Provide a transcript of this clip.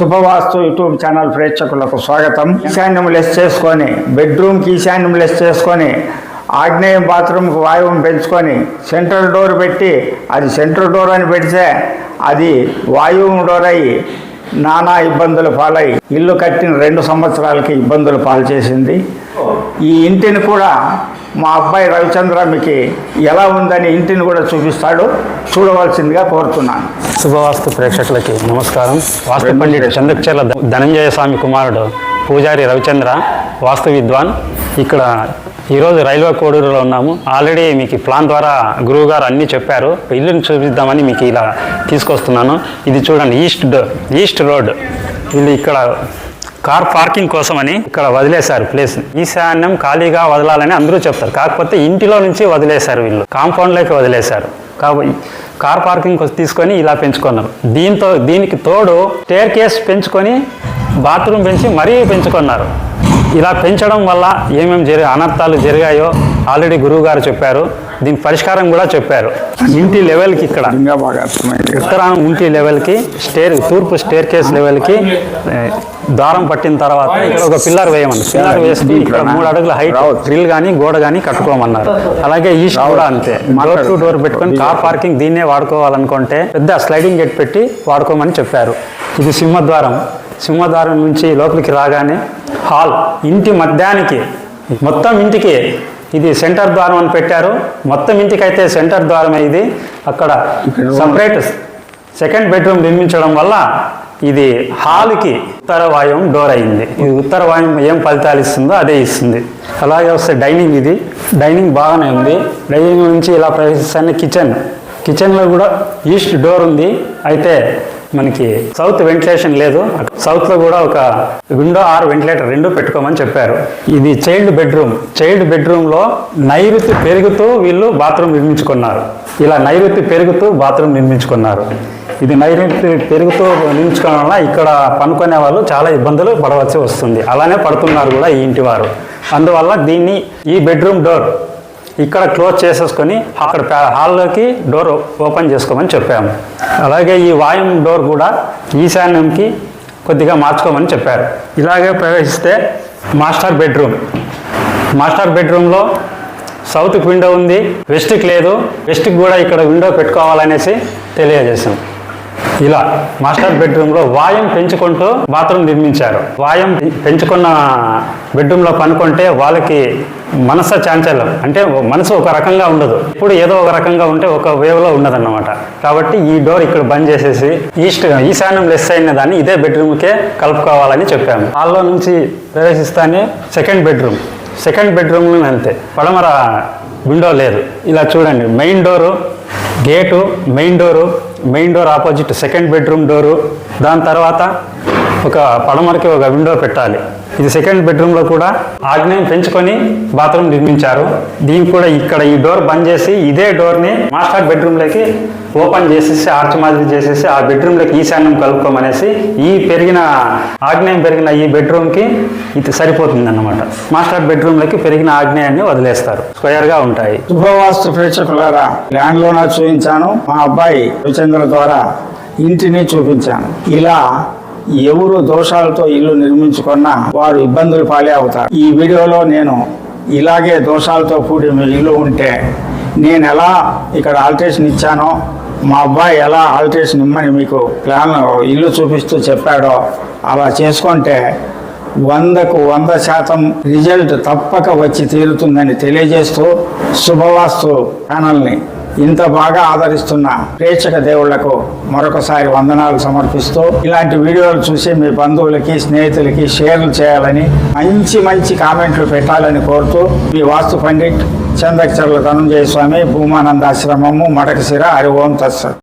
శుభవాస్తు YouTube channel ప్రేక్షకులకు స్వాగతం. ఈశాన్యం లెస్ చేసుకొని బెడ్రూమ్కి ఈశాన్యం లెస్ చేసుకొని ఆగ్నేయం బాత్రూమ్కి వాయువుని పెంచుకొని సెంట్రల్ డోర్ పెట్టి అది సెంట్రల్ డోర్ అని పెడితే అది వాయువు డోర్ అయ్యి నానా ఇబ్బందులు పాలై ఇల్లు కట్టిన రెండు సంవత్సరాలకి ఇబ్బందులు పాలు చేసింది. ఈ ఇంటిని కూడా మా అబ్బాయి రవిచంద్ర మీకు ఎలా ఉందని ఇంటిని కూడా చూపిస్తాడు. చూడవలసిందిగా కోరుతున్నాను. శుభవాస్తు ప్రేక్షకులకి నమస్కారం. వాస్తు పండితుడు చంద్రచర్ల ధనంజయ స్వామి కుమారుడు పూజారి రవిచంద్ర వాస్తు విద్వాన్. ఇక్కడ ఈరోజు రైల్వే కోడూరులో ఉన్నాము. ఆల్రెడీ మీకు ప్లాన్ ద్వారా గురువు గారు అన్నీ చెప్పారు. ఇల్లుని చూపిద్దామని మీకు ఇలా తీసుకొస్తున్నాను. ఇది చూడండి ఈస్ట్ ఈస్ట్ రోడ్. వీళ్ళు ఇక్కడ కార్ పార్కింగ్ కోసమని ఇక్కడ వదిలేశారు ప్లేస్ ఈశాన్యం ఖాళీగా వదలాలని అందరూ చెప్తారు. కాకపోతే ఇంటిలో నుంచి వదిలేశారు వీళ్ళు. కాంపౌండ్లోకి వదిలేశారు. కాబట్టి కార్ పార్కింగ్ కోసం తీసుకొని ఇలా పెంచుకున్నారు. దీంతో దీనికి తోడు స్టేర్ కేస్ పెంచుకొని బాత్రూమ్ పెంచి మరీ పెంచుకున్నారు. ఇలా పెంచడం వల్ల ఏమేమి జరి అనర్థాలు జరిగాయో ఆల్రెడీ గురువు గారు చెప్పారు. దీని పరిష్కారం కూడా చెప్పారు. ఇంటి లెవెల్కి ఇక్కడ ఉత్తరాయణ ఉంటి లెవెల్కి స్టేర్ తూర్పు స్టేర్ కేస్ లెవెల్కి దారం పట్టిన తర్వాత ఇక్కడ ఒక పిల్లర్ వేయమన్నారు పిల్లర్ వేసి ఇక్కడ మూడు అడుగుల హైట్ డ్రిల్ కానీ గోడ కానీ కట్టుకోమన్నారు. అలాగే ఈస్ట్ కూడా అంతే. డోర్ టు డోర్ పెట్టుకొని కార్ పార్కింగ్ దీన్నే వాడుకోవాలనుకుంటే పెద్ద స్లైడింగ్ గేట్ పెట్టి వాడుకోమని చెప్పారు. ఇది సింహద్వారం. సింహద్వారం నుంచి లోపలికి రాగానే హాల్ ఇంటి మధ్యానికి మొత్తం ఇంటికి ఇది సెంటర్ ద్వారం అని పెట్టారు. మొత్తం ఇంటికి అయితే సెంటర్ ద్వారమే ఇది. అక్కడ సపరేట్ సెకండ్ బెడ్రూమ్ నిర్మించడం వల్ల ఇది హాల్కి ఉత్తర వాయువం డోర్ అయింది. ఇది ఉత్తర వాయువం ఏం ఫలితాలు ఇస్తుందో అదే ఇస్తుంది. అలాగే వస్తే డైనింగ్ ఇది. డైనింగ్ బాగానే ఉంది. డైనింగ్ నుంచి ఇలా ప్రవేశిస్తానే కిచెన్. కిచెన్లో కూడా ఈస్ట్ డోర్ ఉంది. అయితే మనకి సౌత్ వెంటిలేషన్ లేదు. సౌత్లో కూడా ఒక విండో ఆర్ వెంటిలేటర్ రెండు పెట్టుకోమని చెప్పారు. ఇది చైల్డ్ బెడ్రూమ్. చైల్డ్ బెడ్రూమ్లో నైరుతి పెరుగుతూ వీళ్ళు బాత్రూమ్ నిర్మించుకున్నారు. ఇలా నైరుతి పెరుగుతూ బాత్రూమ్ నిర్మించుకున్నారు. ఇది నైరుతి పెరుగుతూ నిర్మించుకోవడం వల్ల ఇక్కడ పనుకునే వాళ్ళు చాలా ఇబ్బందులు పడవలసి వస్తుంది. అలానే పడుతున్నారు కూడా ఈ ఇంటి వారు. అందువల్ల దీన్ని ఈ బెడ్రూమ్ డోర్ ఇక్కడ క్లోజ్ చేసేసుకొని అక్కడ హాల్లోకి డోర్ ఓపెన్ చేసుకోమని చెప్పాము. అలాగే ఈ వాయుం డోర్ కూడా ఈశాన్యంకి కొద్దిగా మార్చుకోమని చెప్పారు. ఇలాగే ప్రవేశిస్తే మాస్టర్ బెడ్రూమ్. మాస్టర్ బెడ్రూమ్లో సౌత్కి విండో ఉంది వెస్ట్కి లేదు వెస్ట్కి కూడా ఇక్కడ విండో పెట్టుకోవాలనేసి తెలియజేసాం ఇలా మాస్టర్ బెడ్రూమ్లో వాయం పెంచుకుంటూ బాత్రూమ్ నిర్మించారు. వాయం పెంచుకున్న బెడ్రూమ్లో పనుకుంటే వాళ్ళకి మనస చాంచల్యం. అంటే మనసు ఒక రకంగా ఉండదు. ఇప్పుడు ఏదో ఒక రకంగా ఉంటే ఒక వేవ్లో ఉండదన్నమాట కాబట్టి ఈ డోర్ ఇక్కడ బంద్ చేసేసి ఈస్ట్ ఈశాన్యం లెస్ అయిన దాన్ని ఇదే బెడ్రూమ్కే కలుపుకోవాలని చెప్పాము. హాల్లో నుంచి ప్రవేశిస్తానే సెకండ్ బెడ్రూమ్. సెకండ్ బెడ్రూమ్లో అంతే. పడమర విండో లేదు. ఇలా చూడండి. Main door gate main door main door opposite second bedroom door. దాని తర్వాత ఒక పడమరకి ఒక విండో పెట్టాలి. ఇది సెకండ్ బెడ్రూమ్లో కూడా ఆగ్నేయం పెంచుకొని బాత్రూమ్ నిర్మించారు. దీనికి కూడా ఇక్కడ ఈ డోర్ బంద్ చేసి ఇదే డోర్ని మాస్టర్ బెడ్రూమ్లోకి ఓపెన్ చేసేసి ఆర్చ్ మాదిరి చేసేసి ఆ బెడ్రూమ్లోకి ఈశాన్యం కలుపుకోమనేసి ఈ పెరిగిన ఆగ్నేయం పెరిగిన ఈ బెడ్రూమ్కి ఇది సరిపోతుంది అన్నమాట మాస్టర్ బెడ్రూమ్లోకి పెరిగిన ఆగ్నేయాన్ని వదిలేస్తారు. స్క్వేర్గా ఉంటాయి. శుభవాస్తు ప్రేక్షకులారా ల్యాండ్ చూపించాను. మా అబ్బాయి రవిచంద్ర ద్వారా ఇంటిని చూపించాను. ఇలా ఎవరు దోషాలతో ఇల్లు నిర్మించుకున్నా వారు ఇబ్బందులు పాలే అవుతారు. ఈ వీడియోలో నేను ఇలాగే దోషాలతో కూడిన ఇల్లు ఉంటే నేను ఎలా ఇక్కడ ఆల్టరేషన్ ఇచ్చానో మా అబ్బాయి ఎలా ఆల్టరేషన్ ఇమ్మని మీకు ప్లాన్ ఇల్లు చూపిస్తూ చెప్పాడో అలా చేసుకుంటే వందకు వంద శాతం రిజల్ట్ తప్పక వచ్చి తీరుతుందని తెలియజేస్తూ శుభవాస్తు ఛానల్ని ఇంత బాగా ఆదరిస్తున్న ప్రేక్షక దేవుళ్ళకు మరొకసారి వందనాలు సమర్పిస్తూ ఇలాంటి వీడియోలు చూసి మీ బంధువులకి స్నేహితులకి షేర్లు చేయాలని మంచి మంచి కామెంట్లు పెట్టాలని కోరుతూ మీ వాస్తు పండిట్ చందకచర్ల ధనంజయ స్వామి భూమానందాశ్రమము మడకశిర హరి ఓం తత్సత్.